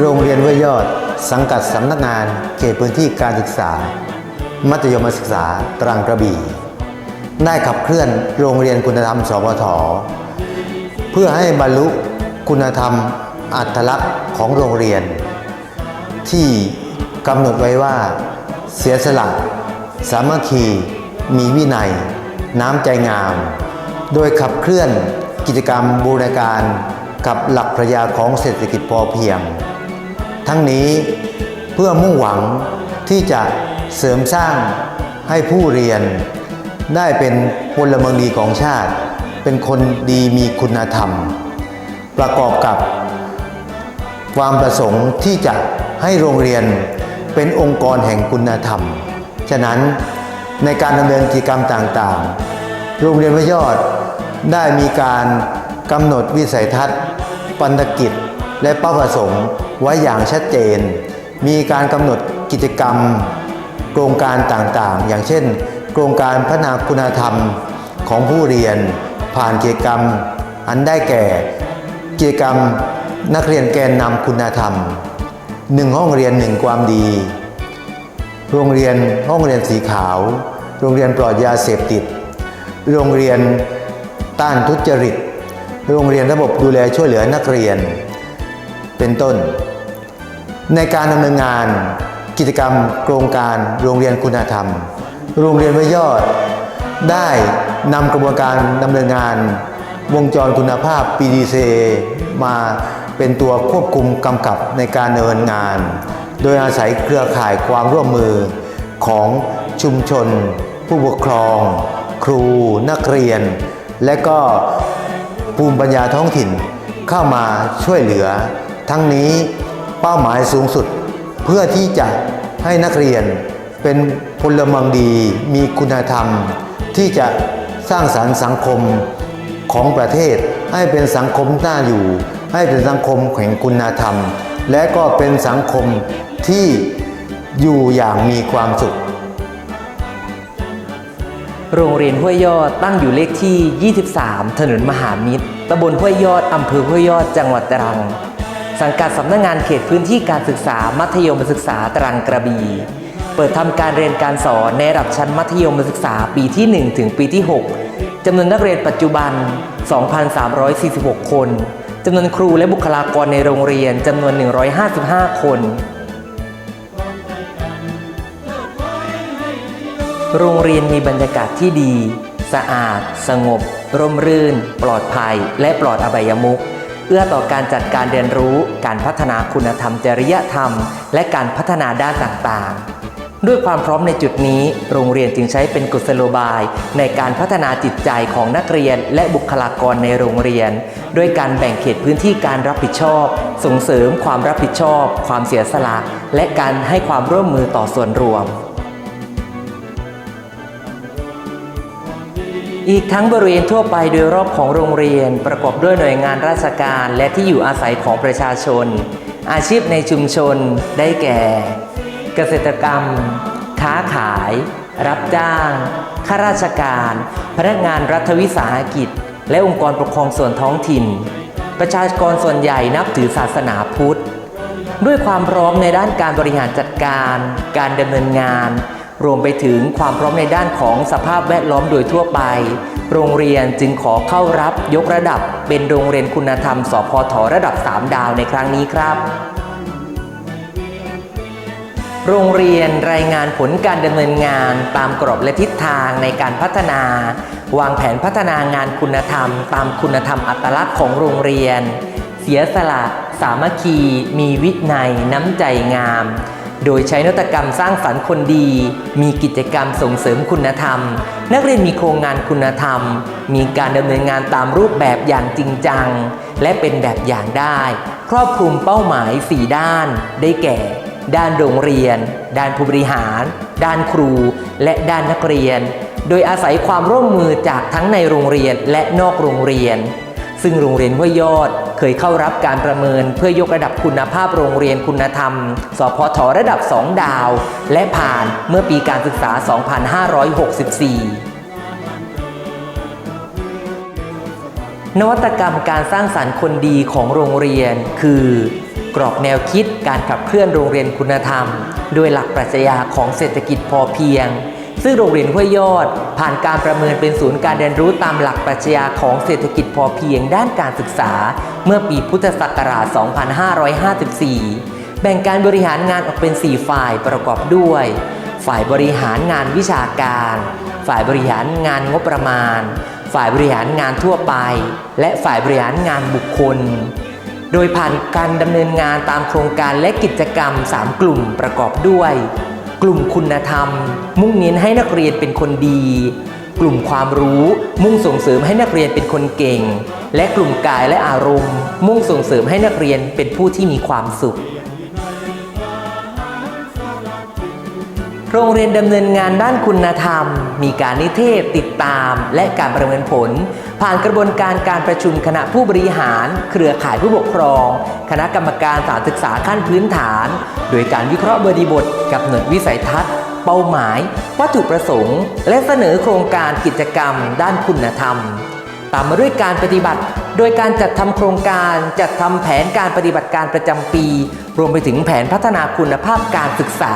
โรงเรียนห้วยยอด สังกัดสำนักงานเขตพื้นที่การศึกษา มัธยมศึกษาตรังกระบี่ ได้ขับเคลื่อนโรงเรียนคุณธรรมสพทเพื่อให้บรรลุคุณธรรมอัตลักษณ์ของโรงเรียน ที่กำหนดไว้ว่า เสียสละสามัคคีมีวินัย น้ำใจงาม โดยขับเคลื่อนกิจกรรมบูรณาการกับหลักปรัชญาของเศรษฐกิจพอเพียง ทั้งนี้เพื่อมุ่งหวังที่จะเสริมสร้างให้ผู้เรียน ได้เป็นพลเมืองดีของชาติ เป็นคนดีมีคุณธรรม ประกอบกับ ความประสงค์ที่จะให้โรงเรียนเป็นองค์กรแห่งคุณธรรม ฉะนั้นในการดำเนินกิจกรรมต่างๆ โรงเรียนพระยอดได้มีการกำหนดวิสัยทัศน์ปันธกิจและเป้าประสงค์ ไว้อย่างชัดเจน มีการกำหนดกิจกรรม โครงการต่างๆ อย่างเช่น โครงการพัฒนาคุณธรรมของผู้เรียน ผ่านกิจกรรม อันได้แก่ กิจกรรมนักเรียนแกนนำคุณธรรมหนึ่งห้องเรียนหนึ่งความดี โรงเรียนห้องเรียนสีขาว โรงเรียนปลอดยาเสพติด โรงเรียนต้านทุจริต โรงเรียนระบบดูแลช่วยเหลือนักเรียน เป็นต้น ในการดำเนินงาน กิจกรรม โครงการโรงเรียนคุณธรรม โรงเรียนว้ยอด ได้นำกระบวนการดำเนินงาน วงจรคุณภาพ PDC มาเป็นตัวควบคุมกำกับในการดำเนินงาน โดยอาศัยเครือข่ายความร่วมมือของชุมชน ผู้ปกครอง ครู นักเรียน และก็ภูมิปัญญาท้องถิ่นเข้ามาช่วยเหลือ ทั้งนี้ เป้าหมายสูงสุด เพื่อที่จะให้นักเรียนเป็นพลเมืองดี มีคุณธรรม ที่จะสร้างสรรค์สังคมของประเทศ ให้เป็นสังคมน่าอยู่ ให้เป็นสังคมแห่งคุณธรรม และก็เป็นสังคมที่อยู่อย่างมีความสุข โรงเรียนห้วยยอดตั้งอยู่เลขที่ 23 ถนนมหามิตรตำบลห้วยยอดอำเภอห้วยยอด จังหวัดตรัง สังกัดสำนักงงานเขตพื้นที่การศึกษามัธยมศึกษาตรังกระบี่เปิดทำการเรียนการสอนในระดับชั้นมัธยมศึกษาปีที่ 1 ถึงปีที่ 6จำนวนนักเรียนปัจจุบัน 2,346 คนจำนวนครูและบุคลากรในโรงเรียนจำนวน 155 คน โรงเรียนมีบรรยากาศที่ดี สะอาด สงบ ร่มรื่น ปลอดภัย และปลอดอบายมุข เอื้อต่อการจัดการเรียนรู้ การพัฒนาคุณธรรมจริยธรรม และการพัฒนาด้านต่างๆ ด้วยความพร้อมในจุดนี้ โรงเรียนจึงใช้เป็นกุศโลบาย ในการพัฒนาจิตใจของนักเรียนและบุคลากรในโรงเรียน ด้วยการแบ่งเขตพื้นที่การรับผิดชอบ ส่งเสริมความรับผิดชอบ ความเสียสละ และการให้ความร่วมมือต่อส่วนรวม อีกทั้งบริเวณทั่วไปโดยรอบของโรงเรียน ประกอบด้วยหน่วยงานราชการและที่อยู่อาศัยของประชาชน อาชีพในชุมชนได้แก่ เกษตรกรรม ค้าขาย รับจ้าง ข้าราชการ พนักงานรัฐวิสาหกิจ และองค์กรปกครองส่วนท้องถิ่น ประชากรส่วนใหญ่นับถือศาสนาพุทธ ด้วยความพร้อมในด้านการบริหารจัดการ การดำเนินงาน รวมไปถึงความพร้อมในด้านของสภาพแวดล้อมโดยทั่วไป โรงเรียนจึงขอเข้ารับยกระดับเป็นโรงเรียนคุณธรรม สพทระดับ 3 ดาวในครั้งนี้ครับ โรงเรียนรายงานผลการดำเนินงานตามกรอบและทิศทางในการพัฒนา วางแผนพัฒนางานคุณธรรม ตามคุณธรรมอัตลักษณ์ของโรงเรียน เสียสละ สามัคคี มีวินัย น้ำใจงาม โดยใช้นวัตกรรมสร้างสรรค์คนดี มีกิจกรรมส่งเสริมคุณธรรม นักเรียนมีโครงงานคุณธรรม มีการดำเนินงานตามรูปแบบอย่างจริงจัง และเป็นแบบอย่างได้ ครอบคลุมเป้าหมาย 4 ด้าน ได้แก่ ด้านโรงเรียน ด้านผู้บริหาร ด้านครู และด้านนักเรียน โดยอาศัยความร่วมมือจากทั้งในโรงเรียนและนอกโรงเรียน ซึ่งโรงเรียนห้วยยอด เคยเข้ารับการประเมินเพื่อยกระดับคุณภาพโรงเรียนคุณธรรม สพทระดับ 2 ดาว และผ่านเมื่อปีการศึกษา 2564นวัตกรรมการสร้างสรรค์คนดีของโรงเรียน คือ กรอบแนวคิดการขับเคลื่อนโรงเรียนคุณธรรม โดยหลักปรัชญาของเศรษฐกิจพอเพียง ซึ่งโรงเรียนห้วยยอด ผ่านการประเมินเป็นศูนย์การเรียนรู้ตามหลักปรัชญาของเศรษฐกิจพอเพียงด้านการศึกษา เมื่อปีพุทธศักราช 2554 แบ่งการบริหารงานออกเป็น 4 ฝ่ายประกอบด้วย ฝ่ายบริหารงานวิชาการ ฝ่ายบริหารงานงบประมาณ ฝ่ายบริหารงานทั่วไป และฝ่ายบริหารงานบุคคล โดยผ่านการดำเนินงานตามโครงการและกิจกรรม 3 กลุ่มประกอบด้วย กลุ่มคุณธรรม มุ่งเน้นให้นักเรียนเป็นคนดี กลุ่มความรู้มุ่งส่งเสริมให้นักเรียนเป็นคนเก่ง และกลุ่มกายและอารมณ์ มุ่งส่งเสริมให้นักเรียนเป็นผู้ที่มีความสุข โรงเรียนดำเนินงานด้านคุณธรรม มีการนิเทศติดตาม และการประเมินผล ผ่านกระบวนการการประชุมคณะผู้บริหาร เครือข่ายผู้ปกครอง คณะกรรมการสารศึกษาขั้นพื้นฐาน โดยการวิเคราะห์บริบทกับหนดวิสัยทัศน์ เป้าหมาย วัตถุประสงค์ และเสนอโครงการกิจกรรม ด้านคุณธรรม ตามมาด้วยการปฏิบัติ โดยการจัดทำโครงการจัดทำแผนการปฏิบัติการประจำปี รวมไปถึงแผนพัฒนาคุณภาพการศึกษา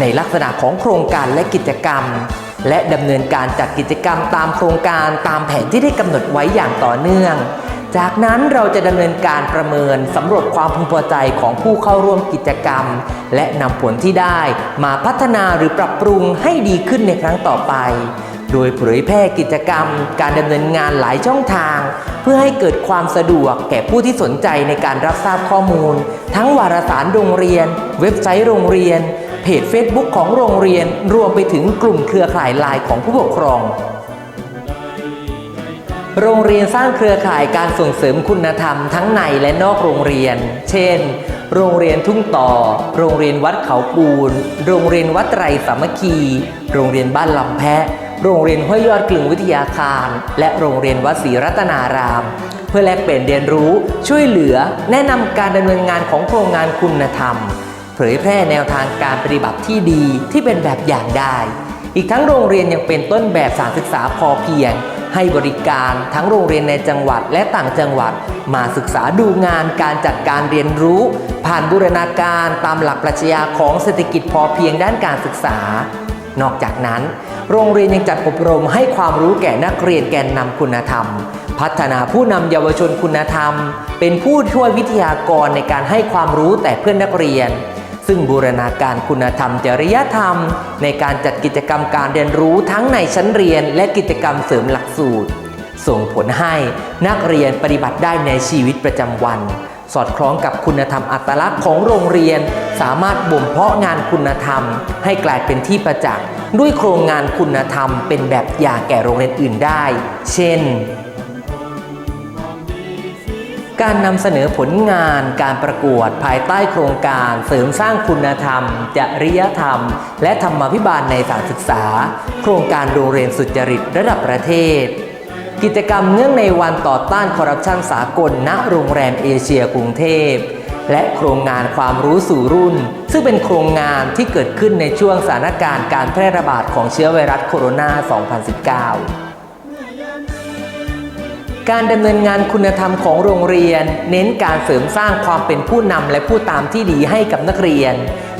ในลักษณะของโครงการและกิจกรรม และดำเนินการจัดกิจกรรมตามโครงการตามแผนที่ได้กำหนดไว้อย่างต่อเนื่อง จากนั้นเราจะดำเนินการประเมินสำรวจความพึงพอใจของผู้เข้าร่วมกิจกรรม และนำผลที่ได้มาพัฒนาหรือปรับปรุงให้ดีขึ้นในครั้งต่อไป โดยเผยแพร่กิจกรรม การดำเนินงานหลายช่องทาง เพื่อให้เกิดความสะดวกแก่ผู้ที่สนใจในการรับทราบข้อมูล ทั้งวารสารโรงเรียน เว็บไซต์โรงเรียน เพจ Facebook ของโรงเรียน รวมไปถึงกลุ่มเครือข่ายไลน์ของผู้ปกครอง โรงเรียนสร้างเครือข่ายการส่งเสริมคุณธรรมทั้งในและนอกโรงเรียน เช่น โรงเรียนทุ่งต่อ โรงเรียนวัดเขาปูน โรงเรียนวัดไตรสามัคคี โรงเรียนบ้านลำแพะ โรงเรียนห้วยยอดกลึงวิทยาคาร และโรงเรียนวัดศรีรัตนาราม เพื่อแลกเปลี่ยนเรียนรู้ช่วยเหลือแนะนำการดำเนินงานของโครงงานคุณธรรม เผยแพร่แนวทางการปฏิบัติที่ดีที่เป็นแบบอย่างได้ อีกทั้งโรงเรียนยังเป็นต้นแบบสถารศึกษาพอเพียง ให้บริการทั้งโรงเรียนในจังหวัดและต่างจังหวัด มาศึกษาดูงานการจัดการเรียนรู้ ผ่านบูรณาการตามหลักปรัชญาของเศรษฐกิจพอเพียงด้านการศึกษา นอกจากนั้น โรงเรียนยังจัดอบรมให้ความรู้แก่นักเรียนแกนนำคุณธรรม พัฒนาผู้นำเยาวชนคุณธรรม เป็นผู้ช่วยวิทยากรในการให้ความรู้แต่เพื่อนนักเรียน ซึ่งบูรณาการคุณธรรมจริยธรรม ในการจัดกิจกรรมการเรียนรู้ทั้งในชั้นเรียน และกิจกรรมเสริมหลักสูตร ส่งผลให้นักเรียนปฏิบัติได้ในชีวิตประจำวัน สอดคล้องกับคุณธรรมอัตลักษณ์ของโรงเรียน สามารถบ่มเพาะงานคุณธรรม ให้กลายเป็นที่ประจักษ์ด้วยโครงงานคุณธรรมเป็นแบบอย่างแก่โรงเรียนอื่นได้ เช่น การนำเสนอผลงานการประกวดภายใต้โครงการเสริมสร้างคุณธรรม จริยธรรม และธรรมาภิบาลในสานศึกษา โครงการโรงเรียนสุจริตระดับประเทศ กิจกรรมเนื่องในวันต่อต้านคอร์รัปชันสากล ณ โรงแรมเอเชียกรุงเทพ และโครงงานความรู้สู่รุ่น ซึ่งเป็นโครงงานที่เกิดขึ้นในช่วงสถานการณ์การแพร่ระบาดของเชื้อไวรัสโคโรนา 2019 การดำเนินงานคุณธรรมของโรงเรียน เน้นการเสริมสร้างความเป็นผู้นำและผู้ตามที่ดีให้กับนักเรียน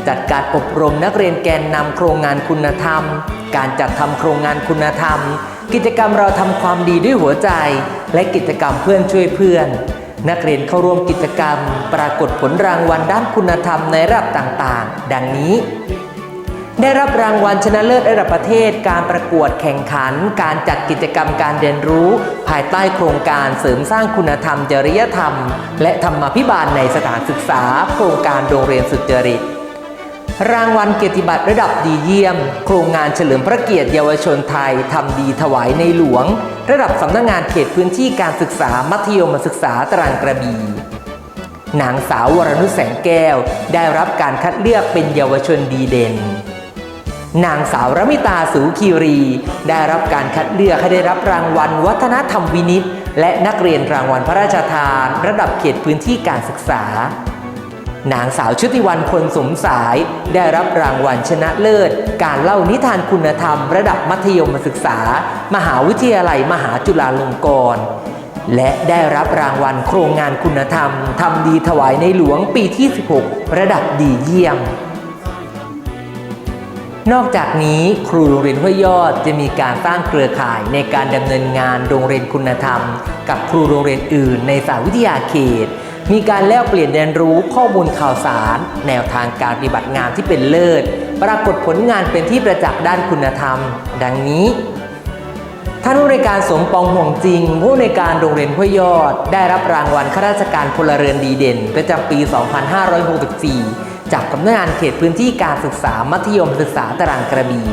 จัดการอบรมนักเรียนแกนนำโครงงานคุณธรรม การจัดทำโครงงานคุณธรรม กิจกรรมเราทำความดีด้วยหัวใจ และกิจกรรมเพื่อนช่วยเพื่อน นักเรียนเข้าร่วมกิจกรรม ปรากฏผลรางวัลด้านคุณธรรมในระดับต่างๆ ดังนี้ ได้รับรางวัลชนะเลิศระดับประเทศ การประกวดแข่งขัน การจัดกิจกรรมการเรียนรู้ ภายใต้โครงการเสริมสร้างคุณธรรมจริยธรรม และธรรมาภิบาลในสถานศึกษา โครงการโรงเรียนสุจริต รางวัลเกียรติบัตรระดับดีเยี่ยม โครงงานเฉลิมพระเกียรติเยาวชนไทยทำดีถวายในหลวง ระดับสำนักงงานเขตพื้นที่การศึกษามัธยมศึกษาตรังกระบี่นางสาววรนุชแสงแก้ว ได้รับการคัดเลือกเป็นเยาวชนดีเด่น นางสาวรมิตาสูคีรี ได้รับการคัดเลือกให้ได้รับรางวัล วัฒนธรรมวินิต และนักเรียนรางวัลพระราชทาน ระดับเขตพื้นที่การศึกษา นางสาวชุติวันพลสมสาย ได้รับรางวัลชนะเลิศ การเล่านิทานคุณธรรม ระดับมัธยมศึกษา มหาวิทยาลัยมหาจุฬาลงกรณ์และได้รับรางวัลโครงงานคุณธรรมทำดีถวายในหลวงปีที่ 16 ระดับดีเยี่ยม นอกจากนี้ครูโรงเรียนห้วยยอดจะมีการสร้างเครือข่ายในการดำเนินงานโรงเรียนคุณธรรม กับครูโรงเรียนอื่นในสาวิทยาเขต มีการแลกเปลี่ยนเรียนรู้ข้อมูลข่าวสาร แนวทางการปฏิบัติงานที่เป็นเลิศ ปรากฏผลงานเป็นที่ประจักษ์ด้านคุณธรรม ดังนี้ท่านผู้ในการสมปองห่วงจริง ผู้ในการโรงเรียนห้วยยอด ได้รับรางวัลข้าราชการพลเรือนดีเด่นประจำปี 2564 จากสำนักงานเขตพื้นที่การศึกษามัธยมศึกษาตรังกระบี่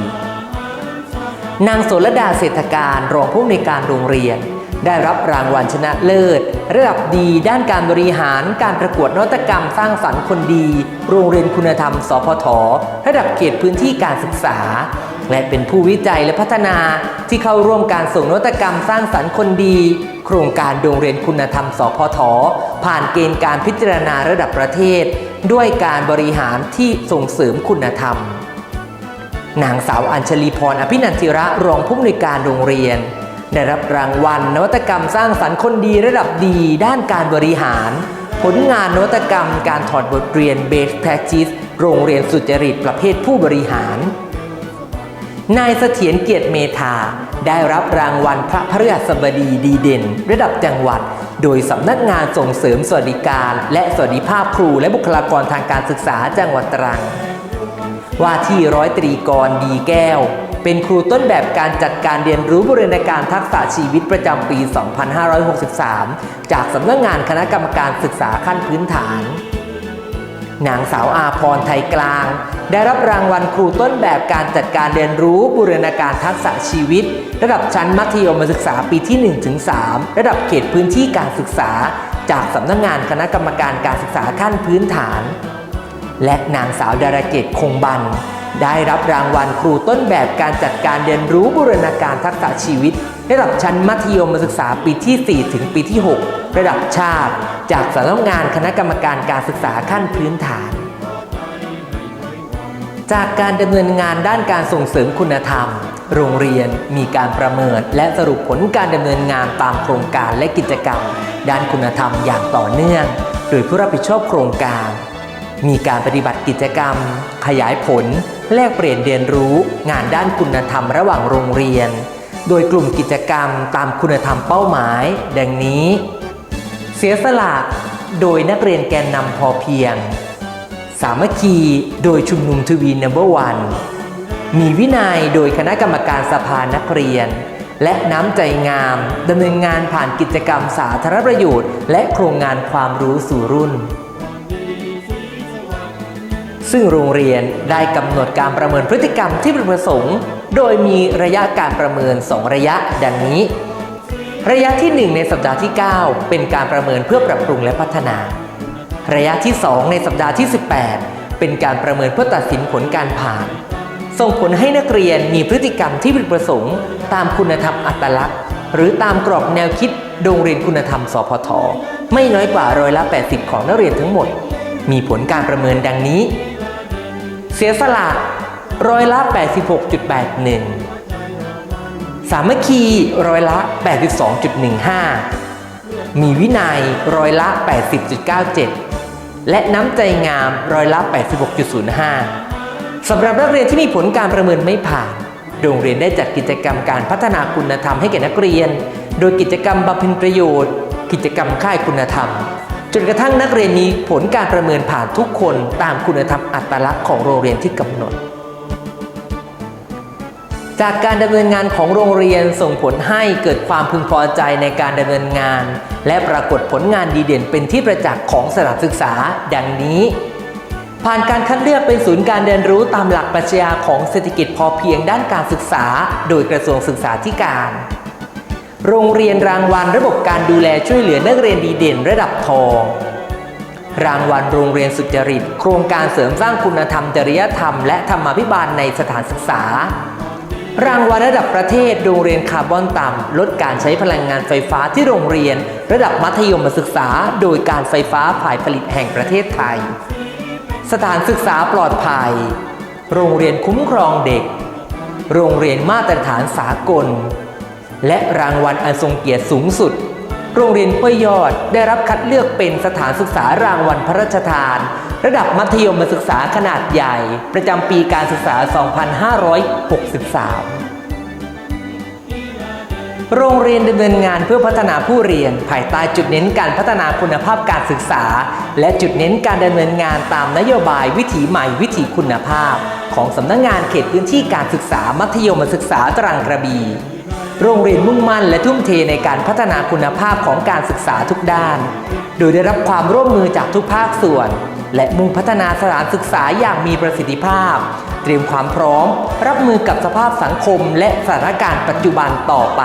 นางโสรดาเศรษฐการรองผู้อำนวยการโรงเรียน ได้รับรางวัลชนะเลิศ ระดับดีด้านการบริหารการประกวดนวัตกรรมสร้างสรรค์คนดี โรงเรียนคุณธรรม สพท ระดับเขตพื้นที่การศึกษา และเป็นผู้วิจัยและพัฒนาที่เข้าร่วมการส่งนวัตกรรมสร้างสรรค์คนดี โครงการโรงเรียนคุณธรรม สพท ผ่านเกณฑ์การพิจารณาระดับประเทศ ด้วยการบริหารที่ส่งเสริมคุณธรรมนางสาวอัญชลีพรอภินันทิระรองผู้อำนวยการโรงเรียน ได้รับรางวัล นวัตกรรมสร้างสรรค์คนดีระดับดีด้านการบริหาร ผลงานนวัตกรรมการถอดบทเรียน Best Practice โรงเรียนสุจริตประเภทผู้บริหาร นายเสถียรเกียรติเมธาได้รับรางวัลพระพฤหัสบดีดีเด่น ระดับจังหวัด โดยสำนักงานส่งเสริมสวัสดิการ และสวัสดิภาพครูและบุคลากรทางการศึกษาจังหวัดตรัง ว่าที่ร้อยตรีกรดีแก้ว เป็นครูต้นแบบการจัดการเรียนรู้บูรณาการทักษะชีวิตประจำปี 2563 จากสำนักงานคณะกรรมการศึกษาขั้นพื้นฐาน นางสาวอาพรไทยกลาง ได้รับรางวัลครูต้นแบบการจัดการเรียนรู้บูรณาการทักษะชีวิต ระดับชั้นมัธยมศึกษาปีที่ 1-3 ระดับเขตพื้นที่การศึกษา จากสำนักงานคณะกรรมการการศึกษาขั้นพื้นฐาน และนางสาวดาราเกตคงบัน ได้รับรางวัลครูต้นแบบการจัดการเรียนรู้บูรณาการทักษะชีวิต ระดับชั้นมัธยมศึกษาปีที่ 4 ถึงปีที่ 6 ระดับชาติ จากสำนักงานคณะกรรมการการศึกษาขั้นพื้นฐาน จากการดำเนินงานด้านการส่งเสริมคุณธรรม โรงเรียนมีการประเมิน และสรุปผลการดำเนินงานตามโครงการและกิจกรรม ด้านคุณธรรมอย่างต่อเนื่อง โดยผู้รับผิดชอบโครงการ มีการปฏิบัติกิจกรรม ขยายผล แลกเปลี่ยนเรียนรู้งานด้านคุณธรรมระหว่างโรงเรียน โดยกลุ่มกิจกรรมตามคุณธรรมเป้าหมาย ดังนี้ เสียสละโดยนักเรียนแกนนำพอเพียง สามัคคีโดยชุมนุมทวีนัมเบอร์วันมีวินัยโดยคณะกรรมการสภานักเรียน และน้ำใจงามดำเนินงานผ่านกิจกรรมสาธารณประโยชน์ และโครงงานความรู้สู่รุ่น ซึ่งโรงเรียนได้กำหนดการประเมินพฤติกรรมที่เป็นประสงค์ โดยมีระยะการประเมิน 2 ระยะดังนี้ ระยะที่ 1 ในสัปดาห์ที่ 9 เป็นการประเมินเพื่อปรับปรุงและพัฒนา ระยะที่ 2 ในสัปดาห์ที่ 18 เป็นการประเมินเพื่อตัดสินผลการผ่าน ส่งผลให้นักเรียนมีพฤติกรรมที่เป็นประสงค์ ตามคุณธรรมอัตลักษณ์ หรือตามกรอบแนวคิดโรงเรียนคุณธรรม สพท ไม่น้อยกว่าร้อยละ 80 ของนักเรียนทั้งหมด มีผลการประเมินดังนี้ เสียสละร้อยละ 86.81 สามัคคีร้อยละ 82.15 มีวินัยร้อยละ 80.97 และน้ำใจงามร้อยละ 86.05 สำหรับนักเรียนที่มีผลการประเมินไม่ผ่าน โรงเรียนได้จัดกิจกรรมการพัฒนาคุณธรรมให้แก่นักเรียน โดยกิจกรรมบำเพ็ญประโยชน์ กิจกรรมค่ายคุณธรรม จนกระทั่งนักเรียนมีผลการประเมินผ่านทุกคนตามคุณธรรมอัตลักษณ์ของโรงเรียนที่กำหนด จากการดำเนินงานของโรงเรียนส่งผลให้เกิดความพึงพอใจในการดำเนินงาน และปรากฏผลงานดีเด่นเป็นที่ประจักษ์ของสถานศึกษา ดังนี้ ผ่านการคัดเลือกเป็นศูนย์การเรียนรู้ตามหลักปรัชญาของเศรษฐกิจพอเพียงด้านการศึกษา โดยกระทรวงศึกษาธิการ โรงเรียนรางวัลระบบการดูแลช่วยเหลือนักเรียนดีเด่นระดับทอง รางวัลโรงเรียนสุจริต โครงการเสริมสร้างคุณธรรมจริยธรรม และธรรมาภิบาลในสถานศึกษา รางวัลระดับประเทศโรงเรียนคาร์บอนต่ำลดการใช้พลังงานไฟฟ้าที่โรงเรียน ระดับมัธยมศึกษา โดยการไฟฟ้าฝ่ายผลิตแห่งประเทศไทย สถานศึกษาปลอดภัย โรงเรียนคุ้มครองเด็ก โรงเรียนมาตรฐานสากล และรางวัลอันทรงเกียรติสูงสุด โรงเรียนห้วยยอดได้รับคัดเลือกเป็นสถานศึกษารางวัลพระราชทาน ระดับมัธยมศึกษาขนาดใหญ่ ประจำปีการศึกษา 2563โรงเรียนดำเนินงานเพื่อพัฒนาผู้เรียน ภายใต้จุดเน้นการพัฒนาคุณภาพการศึกษา และจุดเน้นการดำเนินงานตามนโยบายวิถีใหม่วิถีคุณภาพ ของสำนักงงานเขตพื้นที่การศึกษามัธยมศึกษาตรังกระบี่ โรงเรียนมุ่งมั่นและทุ่มเทในการพัฒนาคุณภาพของการศึกษาทุกด้าน โดยได้รับความร่วมมือจากทุกภาคส่วน และมุ่งพัฒนาสถานศึกษาอย่างมีประสิทธิภาพ เตรียมความพร้อม รับมือกับสภาพสังคมและสถานการณ์ปัจจุบันต่อไป